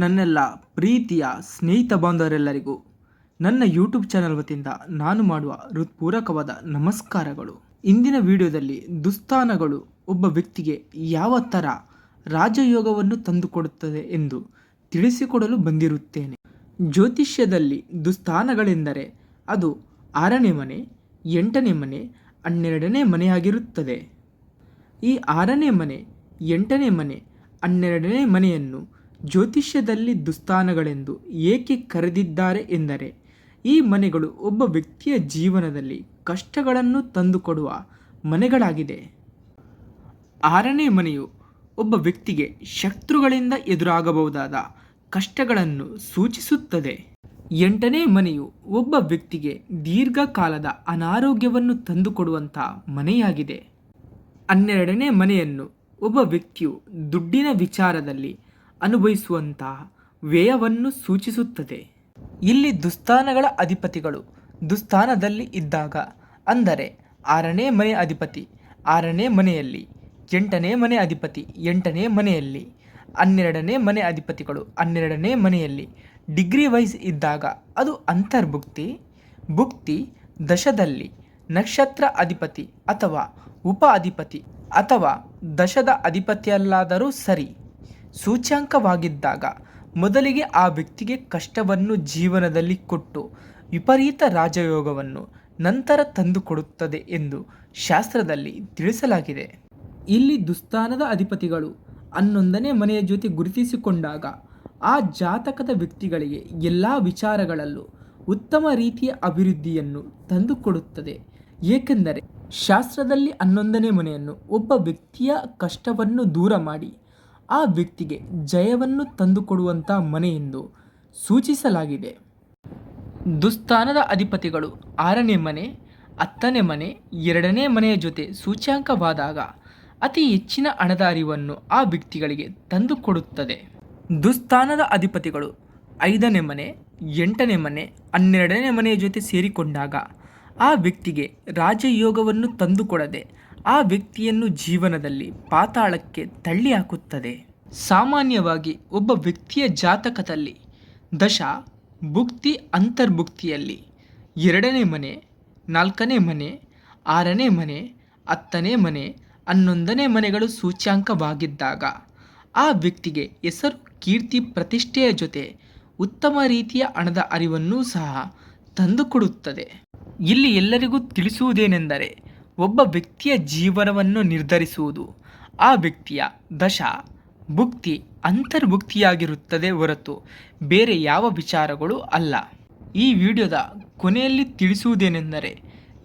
ನನ್ನೆಲ್ಲ ಪ್ರೀತಿಯ ಸ್ನೇಹಿತ ಬಾಂಧವರೆಲ್ಲರಿಗೂ ನನ್ನ ಯೂಟ್ಯೂಬ್ ಚಾನಲ್ ವತಿಯಿಂದ ನಾನು ಮಾಡುವ ಹೃತ್ಪೂರ್ವಕವಾದ ನಮಸ್ಕಾರಗಳು. ಇಂದಿನ ವಿಡಿಯೋದಲ್ಲಿ ದುಸ್ಥಾನಗಳು ಒಬ್ಬ ವ್ಯಕ್ತಿಗೆ ಯಾವ ಥರ ರಾಜಯೋಗವನ್ನು ತಂದುಕೊಡುತ್ತದೆ ಎಂದು ತಿಳಿಸಿಕೊಡಲು ಬಂದಿರುತ್ತೇನೆ. ಜ್ಯೋತಿಷ್ಯದಲ್ಲಿ ದುಸ್ಥಾನಗಳೆಂದರೆ ಅದು ಆರನೇ ಮನೆ, ಎಂಟನೇ ಮನೆ, ಹನ್ನೆರಡನೇ ಮನೆಯಾಗಿರುತ್ತದೆ. ಈ ಆರನೇ ಮನೆ, ಎಂಟನೇ ಮನೆ, ಹನ್ನೆರಡನೇ ಮನೆಯನ್ನು ಜ್ಯೋತಿಷ್ಯದಲ್ಲಿ ದುಸ್ಥಾನಗಳೆಂದು ಏಕೆ ಕರೆದಿದ್ದಾರೆ ಎಂದರೆ, ಈ ಮನೆಗಳು ಒಬ್ಬ ವ್ಯಕ್ತಿಯ ಜೀವನದಲ್ಲಿ ಕಷ್ಟಗಳನ್ನು ತಂದುಕೊಡುವ ಮನೆಗಳಾಗಿದೆ ಆರನೇ ಮನೆಯು ಒಬ್ಬ ವ್ಯಕ್ತಿಗೆ ಶತ್ರುಗಳಿಂದ ಎದುರಾಗಬಹುದಾದ ಕಷ್ಟಗಳನ್ನು ಸೂಚಿಸುತ್ತದೆ. ಎಂಟನೇ ಮನೆಯು ಒಬ್ಬ ವ್ಯಕ್ತಿಗೆ ದೀರ್ಘಕಾಲದ ಅನಾರೋಗ್ಯವನ್ನು ತಂದುಕೊಡುವಂಥ ಮನೆಯಾಗಿದೆ. ಹನ್ನೆರಡನೇ ಮನೆಯನ್ನು ಒಬ್ಬ ವ್ಯಕ್ತಿಯು ದುಡ್ಡಿನ ವಿಚಾರದಲ್ಲಿ ಅನುಭವಿಸುವಂತಹ ವ್ಯಯವನ್ನು ಸೂಚಿಸುತ್ತದೆ. ಇಲ್ಲಿ ದುಸ್ಥಾನಗಳ ಅಧಿಪತಿಗಳು ದುಸ್ಥಾನದಲ್ಲಿ ಇದ್ದಾಗ ಅಂದರೆ ಆರನೇ ಮನೆ ಅಧಿಪತಿ, ಆರನೇ ಮನೆಯಲ್ಲಿ, ಎಂಟನೇ ಮನೆ ಅಧಿಪತಿ, ಎಂಟನೇ ಮನೆಯಲ್ಲಿ, ಹನ್ನೆರಡನೇ ಮನೆ ಅಧಿಪತಿಗಳು, ಹನ್ನೆರಡನೇ ಮನೆಯಲ್ಲಿ. ಡಿಗ್ರಿ ವೈಸ್ ಇದ್ದಾಗ ಅದು ಅಂತರ್ಭುಕ್ತಿ, ಭುಕ್ತಿ, ದಶದಲ್ಲಿ ನಕ್ಷತ್ರ ಅಧಿಪತಿ ಅಥವಾ ಉಪ ಅಧಿಪತಿ ಅಥವಾ ದಶದ ಅಧಿಪತಿಯಲ್ಲಾದರೂ ಸರಿ. ಸೂಚ್ಯಾಂಕವಾಗಿದ್ದಾಗ ಮೊದಲಿಗೆ ಆ ವ್ಯಕ್ತಿಗೆ ಕಷ್ಟವನ್ನು ಜೀವನದಲ್ಲಿ ಕೊಟ್ಟು ವಿಪರೀತ ರಾಜಯೋಗವನ್ನು ನಂತರ ತಂದುಕೊಡುತ್ತದೆ ಎಂದು ಶಾಸ್ತ್ರದಲ್ಲಿ ತಿಳಿಸಲಾಗಿದೆ. ಇಲ್ಲಿ ದುಸ್ಥಾನದ ಅಧಿಪತಿಗಳು ಹನ್ನೊಂದನೇ ಮನೆಯ ಜೊತೆ ಗುರುತಿಸಿಕೊಂಡಾಗ ಆ ಜಾತಕದ ವ್ಯಕ್ತಿಗಳಿಗೆ ಎಲ್ಲ ವಿಚಾರಗಳಲ್ಲೂ ಉತ್ತಮ ರೀತಿಯ ಅಭಿವೃದ್ಧಿಯನ್ನು ತಂದುಕೊಡುತ್ತದೆ ಏಕೆಂದರೆ ಶಾಸ್ತ್ರದಲ್ಲಿ ಹನ್ನೊಂದನೇ ಮನೆಯನ್ನು ಒಬ್ಬ ವ್ಯಕ್ತಿಯ ಕಷ್ಟವನ್ನು ದೂರ ಮಾಡಿ ಆ ವ್ಯಕ್ತಿಗೆ ಜಯವನ್ನು ತಂದುಕೊಡುವಂಥ ಮನೆ ಎಂದು ಸೂಚಿಸಲಾಗಿದೆ. ದುಸ್ಥಾನದ ಅಧಿಪತಿಗಳು ಆರನೇ ಮನೆ, ಹತ್ತನೇ ಮನೆ, ಎರಡನೇ ಮನೆಯ ಜೊತೆ ಸೂಚ್ಯಾಂಕವಾದಾಗ ಅತಿ ಹೆಚ್ಚಿನ ಹಣದ ಅರಿವನ್ನು ಆ ವ್ಯಕ್ತಿಗಳಿಗೆ ತಂದುಕೊಡುತ್ತದೆ. ದುಸ್ಥಾನದ ಅಧಿಪತಿಗಳು ಐದನೇ ಮನೆ, ಎಂಟನೇ ಮನೆ, ಹನ್ನೆರಡನೇ ಮನೆಯ ಜೊತೆ ಸೇರಿಕೊಂಡಾಗ ಆ ವ್ಯಕ್ತಿಗೆ ರಾಜಯೋಗವನ್ನು ತಂದುಕೊಡದೆ ಆ ವ್ಯಕ್ತಿಯನ್ನು ಜೀವನದಲ್ಲಿ ಪಾತಾಳಕ್ಕೆ ತಳ್ಳಿ ಹಾಕುತ್ತದೆ ಸಾಮಾನ್ಯವಾಗಿ ಒಬ್ಬ ವ್ಯಕ್ತಿಯ ಜಾತಕದಲ್ಲಿ, ದಶ, ಭುಕ್ತಿ, ಅಂತರ್ಭುಕ್ತಿಯಲ್ಲಿ, ಎರಡನೇ ಮನೆ, ನಾಲ್ಕನೇ ಮನೆ, ಆರನೇ ಮನೆ, ಹತ್ತನೇ ಮನೆ, ಹನ್ನೊಂದನೇ ಮನೆಗಳು ಸೂಚ್ಯಾಂಕವಾಗಿದ್ದಾಗ, ಆ ವ್ಯಕ್ತಿಗೆ ಹೆಸರು, ಕೀರ್ತಿ, ಪ್ರತಿಷ್ಠೆಯ ಜೊತೆ ಉತ್ತಮ ರೀತಿಯ ಹಣದ ಅರಿವನ್ನೂ ಸಹ ತಂದುಕೊಡುತ್ತದೆ. ಇಲ್ಲಿ ಎಲ್ಲರಿಗೂ ತಿಳಿಸುವುದೇನೆಂದರೆ, ಒಬ್ಬ ವ್ಯಕ್ತಿಯ ಜೀವನವನ್ನು ನಿರ್ಧರಿಸುವುದು, ಆ ವ್ಯಕ್ತಿಯ ದಶ ಭುಕ್ತಿ ಅಂತರ್ಭುಕ್ತಿಯಾಗಿರುತ್ತದೆ ಹೊರತು ಬೇರೆ ಯಾವ ವಿಚಾರಗಳು ಅಲ್ಲ. ಈ ವಿಡಿಯೋದ ಕೊನೆಯಲ್ಲಿ ತಿಳಿಸುವುದೇನೆಂದರೆ,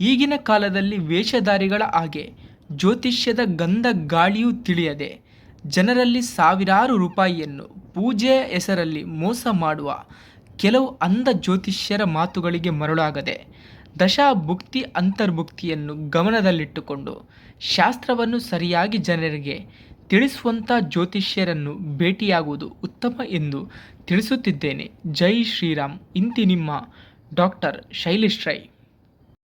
ಈಗಿನ ಕಾಲದಲ್ಲಿ ವೇಷಧಾರಿಗಳ ಹಾಗೆ ಜ್ಯೋತಿಷ್ಯದ ಗಂಧ ಗಾಳಿಯೂ ತಿಳಿಯದೆ ಜನರಲ್ಲಿ ಸಾವಿರಾರು ರೂಪಾಯಿಯನ್ನು ಪೂಜೆಯ ಹೆಸರಲ್ಲಿ ಮೋಸ ಮಾಡುವ ಕೆಲವು ಅಂಧ ಜ್ಯೋತಿಷ್ಯರ ಮಾತುಗಳಿಗೆ ಮರಳಾಗದೆ ದಶಾಭುಕ್ತಿ ಅಂತರ್ಭುಕ್ತಿಯನ್ನು ಗಮನದಲ್ಲಿಟ್ಟುಕೊಂಡು ಶಾಸ್ತ್ರವನ್ನು ಸರಿಯಾಗಿ ಜನರಿಗೆ ತಿಳಿಸುವಂಥ ಜ್ಯೋತಿಷ್ಯರನ್ನು ಭೇಟಿಯಾಗುವುದು ಉತ್ತಮ ಎಂದು ತಿಳಿಸುತ್ತಿದ್ದೇನೆ. ಜೈ ಶ್ರೀರಾಮ್ ಇಂತಿ ನಿಮ್ಮ ಡಾಕ್ಟರ್ ಶೈಲೇಶ್ ರೈ.